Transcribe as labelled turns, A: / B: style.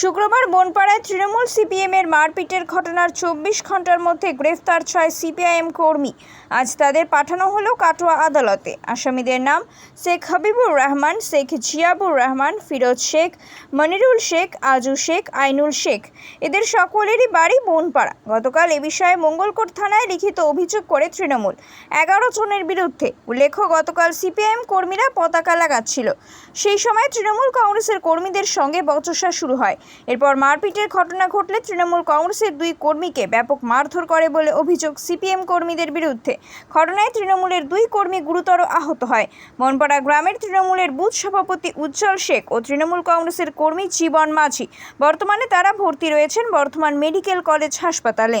A: শুক্রবার বনপাড়ায় তৃণমূল সিপিএমের মারপিটের ঘটনার চব্বিশ ঘণ্টার মধ্যে গ্রেফতার ছয় সিপিআইএম কর্মী। আজ তাদের পাঠানো হলো কাটোয়া আদালতে। আসামিদের নাম শেখ হাবিবুর রহমান, শেখ জিয়াবুর রহমান, ফিরোজ শেখ, মনিরুল শেখ, আজু শেখ, আইনুল শেখ। এদের সকলেরই বাড়ি বনপাড়া। গতকাল এ বিষয়ে মঙ্গলকোট থানায় লিখিত অভিযোগ করে তৃণমূল। এগারো জনের বিরুদ্ধে উল্লেখ্য গতকাল সিপিআইএম কর্মীরা পতাকা লাগাচ্ছিল। সেই সময় তৃণমূল কংগ্রেসের কর্মীদের সঙ্গে বচসা শুরু হয়। এরপর মারপিটের ঘটনা ঘটলে তৃণমূল কংগ্রেসের দুই কর্মীকে ব্যাপক মারধর করে বলে অভিযোগ সিপিএম কর্মীদের বিরুদ্ধে। ঘটনায় তৃণমূলের দুই কর্মী গুরুতর আহত হয়। মনপাড়া গ্রামের তৃণমূলের বুথ সভাপতি উজ্জ্বল শেখ ও তৃণমূল কংগ্রেসের কর্মী জীবন মাঝি। বর্তমানে তারা ভর্তি রয়েছেন বর্ধমান মেডিকেল কলেজ হাসপাতালে।